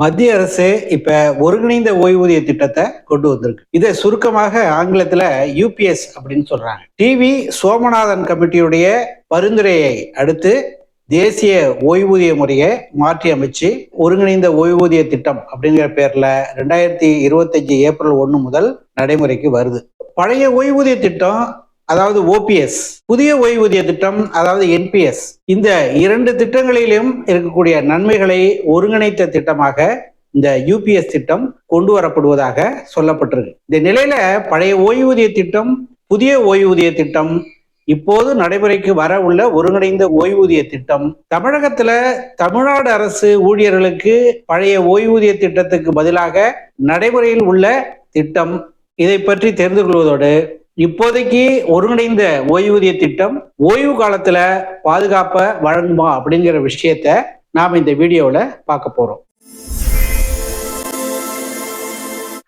மத்திய அரசு இப்ப ஒருங்கிணைந்த ஓய்வூதிய திட்டத்தை கொண்டு வந்திருக்கு. இதை சுருக்கமாக ஆங்கிலத்துல யூபிஎஸ் அப்படின்னு சொல்றாங்க. டிவி சோமநாதன் கமிட்டியுடைய பரிந்துரையை அடுத்து தேசிய ஓய்வூதிய முறையை மாற்றி அமைச்சு ஒருங்கிணைந்த ஓய்வூதிய திட்டம் அப்படிங்கிற பேர்ல ரெண்டாயிரத்தி இருபத்தஞ்சு ஏப்ரல் ஒன்று முதல் நடைமுறைக்கு வருது. பழைய ஓய்வூதிய திட்டம் அதாவது ஓபிஎஸ் புதிய ஓய்வூதிய திட்டம் அதாவது என்பிஎஸ் இந்த இரண்டு திட்டங்களிலும் இருக்கக்கூடிய நன்மைகளை ஒருங்கிணைத்த திட்டமாக இந்த யூபிஎஸ் திட்டம் கொண்டு வரப்படுவதாக சொல்லப்பட்டிருக்கு. இந்த நிலையில பழைய ஓய்வூதிய திட்டம் புதிய ஓய்வூதிய திட்டம் இப்போது நடைமுறைக்கு வர உள்ள ஒருங்கிணைந்த ஓய்வூதிய திட்டம் தமிழகத்துல தமிழ்நாடு அரசு ஊழியர்களுக்கு பழைய ஓய்வூதிய திட்டத்துக்கு பதிலாக நடைமுறையில் உள்ள திட்டம் இதை பற்றி தெரிந்து கொள்வதோடு இப்போதைக்கு ஒருங்கிணைந்த ஓய்வூதிய திட்டம் ஓய்வு காலத்துல பாதுகாப்பை வழங்குமா அப்படிங்கிற விஷயத்த நாம் இந்த வீடியோவில் பார்க்க போறோம்.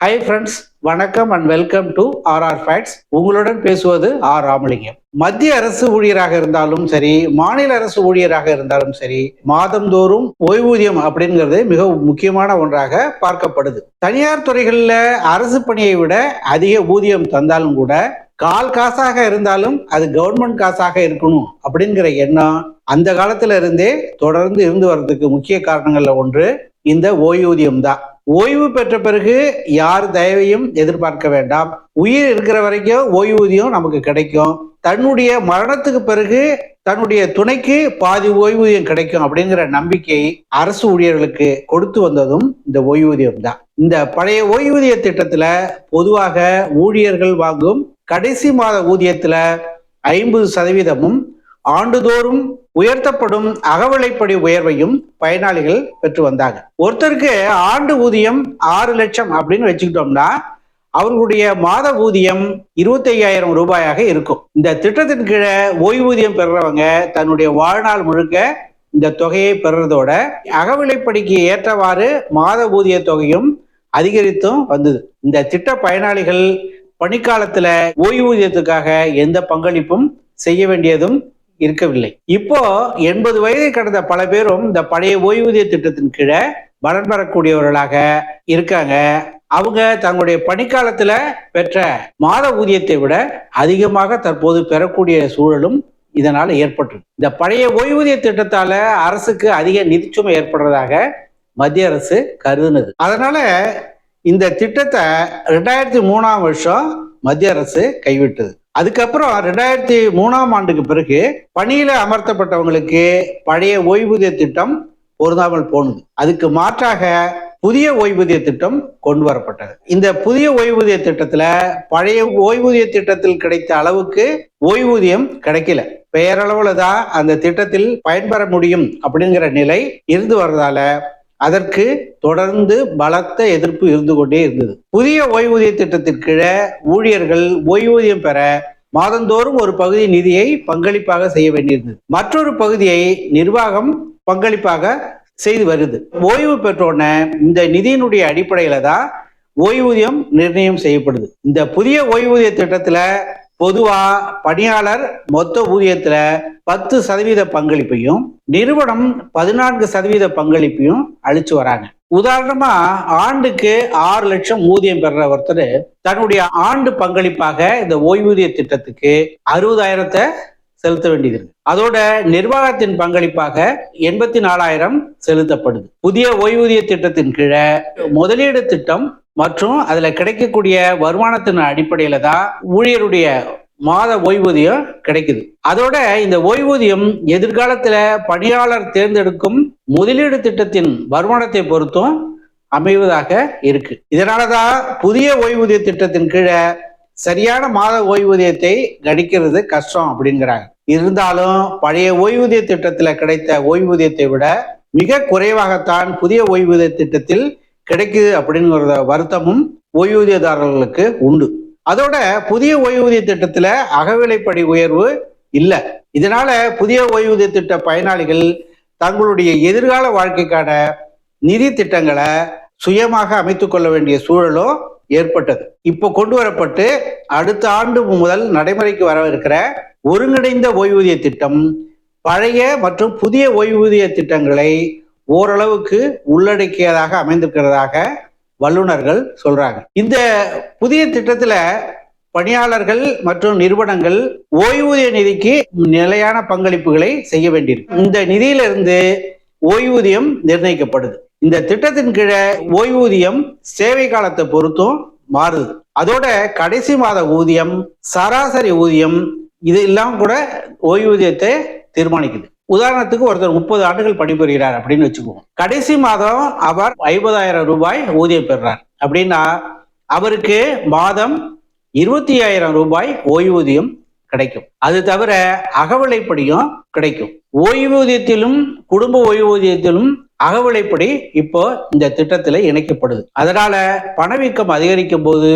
ஹை ஃப்ரெண்ட்ஸ் வணக்கம் and welcome to R R facts உங்களுடன் பேசுவது ஆர் ராமலிங்கம். மத்திய அரசு ஊழியராக இருந்தாலும் சரி மாநில அரசு ஊழியராக இருந்தாலும் சரி மாதந்தோறும் ஓய்வூதியம் அப்படிங்கிறது மிக முக்கியமான ஒன்றாக பார்க்கப்படுது. தனியார் துறைகளில் அரசு பணியை விட அதிக ஊதியம் தந்தாலும் கூட கால் காசாக இருந்தாலும் அது கவர்மெண்ட் காசாக இருக்கணும் அப்படிங்கிற எண்ணம் அந்த காலத்துல இருந்தே தொடர்ந்து இருந்து வர்றதுக்கு முக்கிய காரணங்கள்ல ஒன்று இந்த ஓய்வூதியம் தான் ஓய்வு பெற்ற பிறகு யார் தயவையும் எதிர்பார்க்க வேண்டாம். உயிர் இருக்கிற வரைக்கும் ஓய்வூதியம் நமக்கு கிடைக்கும். தன்னுடைய மரணத்துக்கு பிறகு தன்னுடைய துணைக்கு பாதி ஓய்வூதியம் கிடைக்கும் அப்படிங்கிற நம்பிக்கை அரசு ஊழியர்களுக்கு கொடுத்து வந்ததும் இந்த ஓய்வூதியம் தான். இந்த பழைய ஓய்வூதிய திட்டத்துல பொதுவாக ஊழியர்கள் வாங்கும் கடைசி மாத ஊதியத்துல ஐம்பது சதவீதமும் ஆண்டுதோறும் உயர்த்தப்படும் அகவிலைப்படி உயர்வையும் பயனாளிகள் பெற்று வந்தாங்க. ஒருத்தருக்கு ஆண்டு ஊதியம் ஆறு லட்சம் அப்படின்னு வச்சுக்கிட்டோம்னா அவர்களுடைய மாத ஊதியம் இருபத்தி ஐயாயிரம் ரூபாயாக இருக்கும். இந்த திட்டத்தின் கீழே ஓய்வூதியம் பெறுறவங்க தன்னுடைய வாழ்நாள் முழுக்க இந்த தொகையை பெறுறதோட அகவிலைப்படிக்கு ஏற்றவாறு மாத ஊதிய தொகையும் அதிகரித்தும் வந்தது. இந்த திட்ட பயனாளிகள் பணிக்காலத்துல ஓய்வூதியத்துக்காக எந்த பங்களிப்பும் செய்ய வேண்டியதும் இருக்கவில்லை. இப்போ எண்பது வயதை கடந்த பல பேரும் இந்த பழைய ஓய்வூதிய திட்டத்தின் கீழே பலன் பெறக்கூடியவர்களாக இருக்காங்க. அவங்க தங்களுடைய பணிக்காலத்துல பெற்ற மாத ஊதியத்தை விட அதிகமாக தற்போது பெறக்கூடிய சூழலும் இதனால ஏற்பட்டிருக்கு இந்த பழைய ஓய்வூதிய திட்டத்தால அரசுக்கு அதிக நிதிச்சுமை ஏற்படுறதாக மத்திய அரசு கருதுனது. அதனால இந்த திட்டத்தை ரெண்டாயிரத்தி மூணாம் வருஷம் மத்திய அரசு கைவிட்டது. அதுக்கப்புறம் ரெண்டாயிரத்தி மூணாம் ஆண்டுக்கு பிறகு பணியில அமர்த்தப்பட்டவங்களுக்கு பழைய ஓய்வூதிய திட்டம் பொருந்தாமல் போனது. அதுக்கு மாற்றாக புதிய ஓய்வூதிய திட்டம் கொண்டு வரப்பட்டது. இந்த புதிய ஓய்வூதிய திட்டத்துல பழைய ஓய்வூதிய திட்டத்தில் கிடைத்த அளவுக்கு ஓய்வூதியம் கிடைக்கல. பெயரளவுல தான் அந்த திட்டத்தில் பயன்பெற முடியும் அப்படிங்கிற நிலை இருந்து வர்றதால அதற்கு தொடர்ந்து பலத்த எதிர்ப்பு இருந்து கொண்டே இருந்தது. புதிய ஓய்வூதிய திட்டத்திற்கு கீழே ஊழியர்கள் ஓய்வூதியம் பெற மாதந்தோறும் ஒரு பகுதி நிதியை பங்களிப்பாக செய்ய வேண்டியிருந்தது. மற்றொரு பகுதியை நிர்வாகம் பங்களிப்பாக செய்து வருது. ஓய்வு பெற்றோன்ன இந்த நிதியினுடைய அடிப்படையில தான் ஓய்வூதியம் நிர்ணயம் செய்யப்படுது. இந்த புதிய ஓய்வூதிய திட்டத்துல பொதுவா பணியாளர் மொத்த ஊதியத்துல பத்து சதவீத பங்களிப்பையும் நிறுவனம் பதினான்கு சதவீத பங்களிப்பையும் அழிச்சு வராங்க. உதாரணமா ஆண்டுக்கு ஆறு லட்சம் ஊதியம் பெற ஒருத்தர் தன்னுடைய ஆண்டு பங்களிப்பாக இந்த ஓய்வூதிய திட்டத்துக்கு அறுபதாயிரத்தை செலுத்த வேண்டியது இருக்கு. அதோட நிர்வாகத்தின் பங்களிப்பாக எண்பத்தி நாலாயிரம் செலுத்தப்படுது. புதிய ஓய்வூதிய திட்டத்தின் கீழே முதலீடு திட்டம் மற்றும் அதுல கிடைக்கக்கூடிய வருமானத்தின் அடிப்படையில தான் ஊழியருடைய மாத ஓய்வூதியம் கிடைக்குது. அதோட இந்த ஓய்வூதியம் எதிர்காலத்துல பணியாளர் தேர்ந்தெடுக்கும் முதலீடு திட்டத்தின் வருமானத்தை பொறுத்தும் அமைவதாக இருக்கு. இதனாலதான் புதிய ஓய்வூதிய திட்டத்தின் கீழே சரியான மாத ஓய்வூதியத்தை கணிக்கிறது கஷ்டம் அப்படிங்கிறாங்க. இருந்தாலும் பழைய ஓய்வூதிய திட்டத்துல கிடைத்த ஓய்வூதியத்தை விட மிக குறைவாகத்தான் புதிய ஓய்வூதிய திட்டத்தில் கிடைக்குது அப்படிங்கிற வருத்தமும் ஓய்வூதியதாரர்களுக்கு உண்டு. அதோட புதிய ஓய்வூதிய திட்டத்துல அகவிலைப்படி உயர்வு இல்லை. இதனால புதிய ஓய்வூதிய திட்ட பயனாளிகள் தங்களுடைய எதிர்கால வாழ்க்கைக்கான நிதி திட்டங்களை சுயமாக அமைத்து கொள்ள வேண்டிய சூழலும் ஏற்பட்டது. இப்போ கொண்டு வரப்பட்டு அடுத்த ஆண்டு முதல் நடைமுறைக்கு வரவிருக்கிற ஒருங்கிணைந்த ஓய்வூதிய திட்டம் பழைய மற்றும் புதிய ஓய்வூதிய திட்டங்களை ஓரளவுக்கு உள்ளடக்கியதாக அமைந்திருக்கிறதாக வல்லுநர்கள் சொல்றாங்க. இந்த புதிய திட்டத்துல பணியாளர்கள் மற்றும் நிறுவனங்கள் ஓய்வூதிய நிதிக்கு நிலையான பங்களிப்புகளை செய்ய வேண்டியிருக்கு. இந்த நிதியிலிருந்து ஓய்வூதியம் நிர்ணயிக்கப்படுது. இந்த திட்டத்தின் கீழே ஓய்வூதியம் சேவை காலத்தை பொறுத்தும் மாறுது. அதோட கடைசி மாத ஊதியம் சராசரி ஊதியம் இது எல்லாம் கூட ஓய்வூதியத்தை தீர்மானிக்குது. உதாரணத்துக்கு ஒருத்தர் முப்பது ஆண்டுகள் பணிபுரிகிறார் அப்படின்னு வச்சுக்குவோம். கடைசி மாதம் அவர் ஐம்பதாயிரம் ரூபாய் ஊதியம் பெறுறார். அப்படின்னா அவருக்கு மாதம் இருபத்தி ஆயிரம் ரூபாய் ஓய்வூதியம் கிடைக்கும். அது தவிர அகவிலைப்படியும் கிடைக்கும். ஓய்வூதியத்திலும் குடும்ப ஓய்வூதியத்திலும் அகவிலைப்படி இப்போ இந்த திட்டத்தில் இணைக்கப்படுது. அதனால பணவீக்கம் அதிகரிக்கும் போது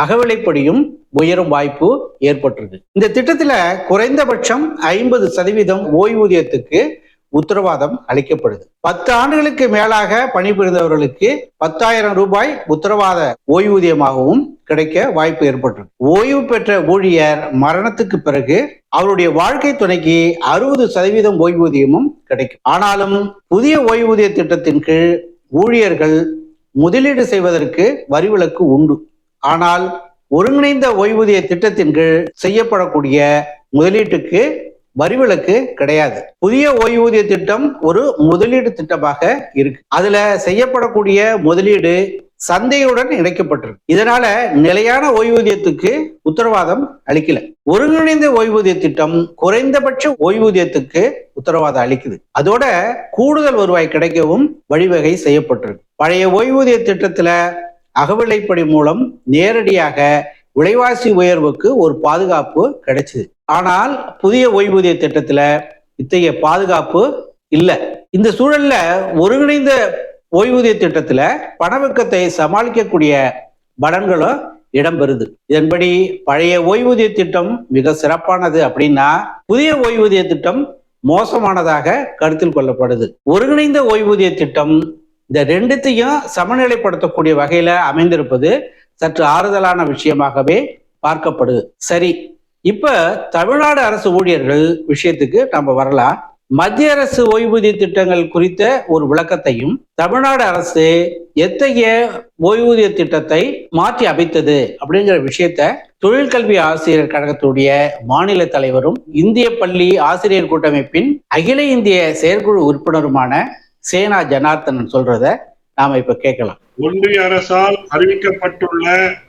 அகவிலைப்படியும் உயரும் வாய்ப்பு ஏற்பட்டிருக்கு இந்த திட்டத்துல குறைந்தபட்சம் ஐம்பது சதவீதம் ஓய்வூதியத்துக்கு உத்தரவாதம் அளிக்கப்படுது. பத்து ஆண்டுகளுக்கு மேலாக பணிபுரிந்தவர்களுக்கு பத்தாயிரம் ரூபாய் உத்தரவாத ஓய்வூதியமாகவும் கிடைக்க வாய்ப்பு ஏற்பட்டிருக்கு ஓய்வு பெற்ற ஊழியர் மரணத்துக்கு பிறகு அவருடைய வாழ்க்கை துணைக்கு அறுபது சதவீதம் ஓய்வூதியமும் கிடைக்கும். ஆனாலும் புதிய ஓய்வூதிய திட்டத்தின் கீழ் ஊழியர்கள் முதலீடு செய்வதற்கு வரிவிலக்கு உண்டு. ஆனால் ஒருங்கிணைந்த ஓய்வூதிய திட்டத்தின் கீழ் செய்யப்படக்கூடிய முதலீட்டுக்கு வரிவிலக்கு கிடையாது. புதிய ஓய்வூதிய திட்டம் ஒரு முதலீடு திட்டமாக இருக்கு. அதுல செய்யப்படக்கூடிய முதலீடு சந்தையுடன் இணைக்கப்பட்டிருக்கு. இதனால நிலையான ஓய்வூதியத்துக்கு உத்தரவாதம் அளிக்கல. ஒருங்கிணைந்த ஓய்வூதிய திட்டம் குறைந்தபட்ச ஓய்வூதியத்துக்கு உத்தரவாதம் அளிக்குது. அதோட கூடுதல் வருவாய் கிடைக்கவும் வழிவகை செய்யப்பட்டிருக்கு. பழைய ஓய்வூதிய திட்டத்துல அகவிலைப்படி மூலம் நேரடியாக விலைவாசி உயர்வுக்கு ஒரு பாதுகாப்பு கிடைச்சது. ஆனால் புதிய ஓய்வூதிய திட்டத்துல இத்தகைய பாதுகாப்பு இல்லை. இந்த சூழல்ல ஒருங்கிணைந்த ஓய்வூதிய திட்டத்துல பணவீக்கத்தை சமாளிக்கக்கூடிய பலன்களும் இடம்பெறுது. இதன்படி பழைய ஓய்வூதிய திட்டம் மிக சிறப்பானது அப்படின்னா புதிய ஓய்வூதிய திட்டம் மோசமானதாக கருத்தில் கொள்ளப்படுது. ஒருங்கிணைந்த ஓய்வூதிய திட்டம் இந்த ரெண்டுத்தையும் சமநிலைப்படுத்தக்கூடிய வகையில அமைந்திருப்பது சற்று ஆறுதலான விஷயமாகவே பார்க்கப்படுது. சரி இப்ப தமிழ்நாடு அரசு ஊழியர்கள் விஷயத்துக்கு நம்ம வரலாம். மத்திய அரசு ஓய்வூதிய திட்டங்கள் குறித்த ஒரு விளக்கத்தையும் தமிழ்நாடு அரசு எத்தகைய ஓய்வூதிய திட்டத்தை மாற்றி அமைத்தது அப்படிங்கிற விஷயத்த தொழிற்கல்வி ஆசிரியர் கழகத்துடைய மாநில தலைவரும் இந்திய பள்ளி ஆசிரியர் கூட்டமைப்பின் அகில இந்திய செயற்குழு உறுப்பினருமான சேனா ஜனார்த்தனன் சொல்றத நாம இப்ப கேட்கலாம். ஒன்றிய அரசால் அறிவிக்கப்பட்டுள்ள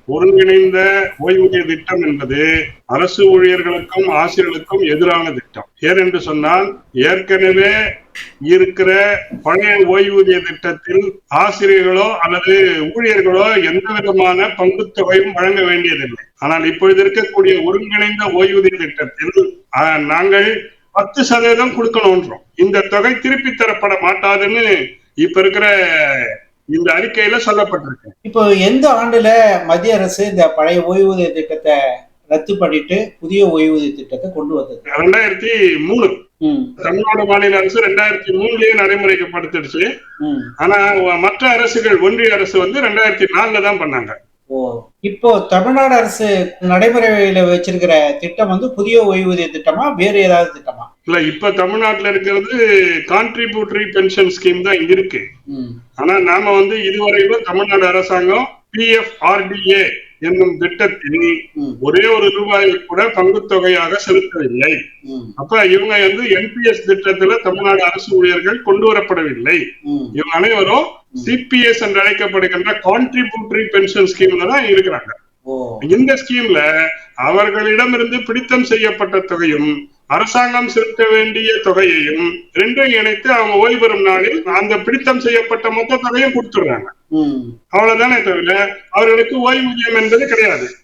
ஒருங்கிணைந்த ஓய்வூதிய திட்டம் என்பது அரசு ஊழியர்களுக்கும் ஆசிரியர்களுக்கும் எதிரான திட்டம். ஏனென்று சொன்னால் ஏற்கனவே இருக்கிற பழைய ஓய்வூதிய திட்டத்தில் ஆசிரியர்களோ அல்லது ஊழியர்களோ எந்த விதமான பங்கு தொகையும் வழங்க வேண்டியதில்லை. ஆனால் இப்பொழுது இருக்கக்கூடிய ஒருங்கிணைந்த ஓய்வூதிய திட்டத்தில் ஆஹ், நாங்கள் பத்து சதவீதம் கொடுக்கணும்ன்றோம். இந்த தொகை திருப்பி தரப்பட மாட்டாதுன்னு இப்ப இருக்கிற இந்த அறிக்கையில சொல்லப்பட்டிருக்கு. இப்போ எந்த ஆண்டுல மத்திய அரசு இந்த பழைய ஓய்வூதிய திட்டத்தை ரத்து பண்ணிட்டு புதிய ஓய்வூதிய திட்டத்தை கொண்டு வந்தது? ரெண்டாயிரத்தி மூணு. தமிழ்நாடு மாநில அரசு ரெண்டாயிரத்தி மூணுலயே நடைமுறைப்படுத்திடுச்சு ம். ஆனா மற்ற அரசுகள் ஒன்றிய அரசு வந்து ரெண்டாயிரத்தி நாலுல தான் பண்ணாங்க. இப்போ தமிழ்நாடு அரசு நடைமுறையில வச்சிருக்கிற திட்டம் வந்து புதிய ஓய்வூதிய திட்டமா வேறு ஏதாவது திட்டமா? இல்ல இப்ப தமிழ்நாட்டுல இருக்கிறது கான்ட்ரிபியூட்டரி பென்ஷன் ஸ்கீம் தான் இருக்கு. ஆனா நாம வந்து இதுவரையிலும் தமிழ்நாடு அரசாங்கம் பிஎஃப்ஆர்டிஏ என்னும் திட்டத்தில் ஒரே ஒரு ரூபாயை கூட பங்குத் தொகையாக செலுத்தவில்லை அப்ப இவங்க வந்து என்பிஎஸ் திட்டத்துல தமிழ்நாடு அரசு ஊழியர்கள் கொண்டு வரப்படவில்லை. இவங்க அனைவரும் சிபிஎஸ் என்று அழைக்கப்படுகின்ற கான்ட்ரிபியூட்டரி பென்ஷன் ஸ்கீம்ல தான் இருக்கிறாங்க. இந்த ஸ்கீம்ல அவர்களிடமிருந்து பிடித்தம் செய்யப்பட்ட தொகையும் அரசாங்கம் செலுத்த வேண்டிய தொகையையும் ரெண்டையும் இணைத்து அவங்க ஓய்வு பெறும் நாளில் அந்த பிடித்தம் செய்யப்பட்ட மொத்த தொகையும் கொடுத்துடுறாங்க. ம். அவ்வளவுதானே தவிர அவர்களுக்கு ஓய்வூதியம் என்பது கிடையாது.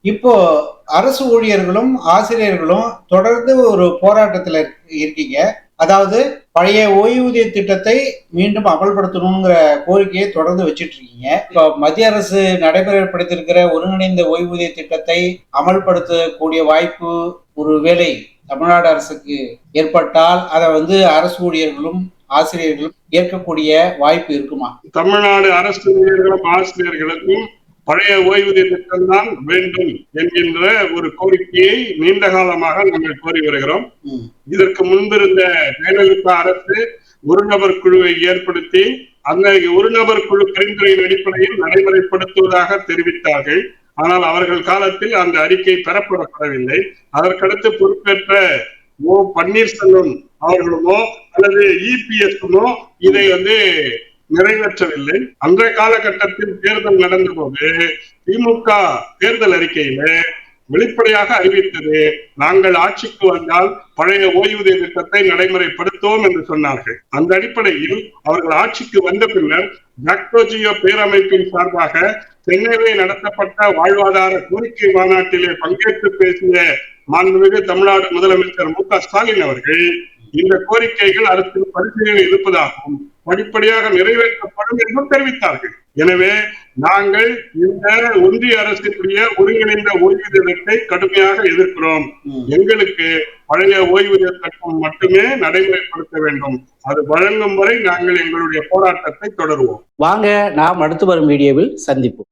இப்போ அரசு ஊழியர்களும் ஆசிரியர்களும் தொடர்ந்து ஒரு போராட்டத்துல இருக்- இருக்கீங்க. அதாவது பழைய ஓய்வூதிய திட்டத்தை மீண்டும் அமல்படுத்தணுங்கிற கோரிக்கையை தொடர்ந்து வச்சிட்டு இருக்கீங்க இப்போ மத்திய அரசு நடைமுறைப்படுத்தியிருக்கிற ஒருங்கிணைந்த ஓய்வூதிய திட்டத்தை அமல்படுத்தக்கூடிய வாய்ப்பு ஒரு வேலை தமிழ்நாடு அரசுக்கு ஏற்பட்டால் அதை வந்து அரசு ஊழியர்களும் ஆசிரியர்களும் ஏற்கக்கூடிய வாய்ப்பு இருக்குமா? தமிழ்நாடு அரசு ஊழியர்களும் ஆசிரியர்களுக்கும் பழைய ஓய்வூதிய திட்டம் தான் வேண்டும் என்கின்ற ஒரு கோரிக்கையை நீண்ட காலமாக நாங்கள் கோரி வருகிறோம். இதற்கு முன்பிருந்த ஜெயலலிதா அரசு ஒரு நபர் குழுவை ஏற்படுத்தி அந்த ஒரு நபர் குழு பரிந்துரையின் அடிப்படையில் நடைமுறைப்படுத்துவதாக தெரிவித்தார்கள். ஆனால் அவர்கள் காலத்தில் அந்த அறிக்கை பெறப்படப்படவில்லை. அதற்கடுத்து பொறுப்பேற்ற ஓ பன்னீர்செல்வம் அவர்களுமோ அல்லது இபிஎஸ்மோ இதை வந்து நிறைவேற்றவில்லை. அன்றைய காலகட்டத்தில் தேர்தல் நடந்தபோது திமுக தேர்தல் அறிக்கையில வெளிப்படையாக அறிவித்தது நாங்கள் ஆட்சிக்கு வந்தால் பழைய ஓய்வூதிய திட்டத்தை நடைமுறைப்படுத்துவோம் என்று சொன்னார்கள். அந்த அடிப்படையில் அவர்கள் ஆட்சிக்கு வந்த பின்னர் ஜாக்டோஜியோ பேரமைப்பின் சார்பாக சென்னையிலே நடத்தப்பட்ட வாழ்வாதார கோரிக்கை மாநாட்டிலே பங்கேற்று பேசிய மாண்புமிகு தமிழ்நாடு முதலமைச்சர் மு க ஸ்டாலின் அவர்கள் இந்த கோரிக்கைகள் அரசின் பரிசீலனை இருப்பதாகவும் படிப்படியாக நிறைவேற்றப்படும் என்றும் தெரிவித்தார்கள். எனவே நாங்கள் இந்த ஒன்றிய அரசுக்குரிய ஒருங்கிணைந்த ஓய்வூதியத்தை கடுமையாக எதிர்க்கிறோம். எங்களுக்கு பழைய ஓய்வூதிய சட்டம் மட்டுமே நடைமுறைப்படுத்த வேண்டும். அது வழங்கும் வரை நாங்கள் எங்களுடைய போராட்டத்தை தொடருவோம். வாங்க நாம் அடுத்து வரும் வீடியோவில் சந்திப்போம்.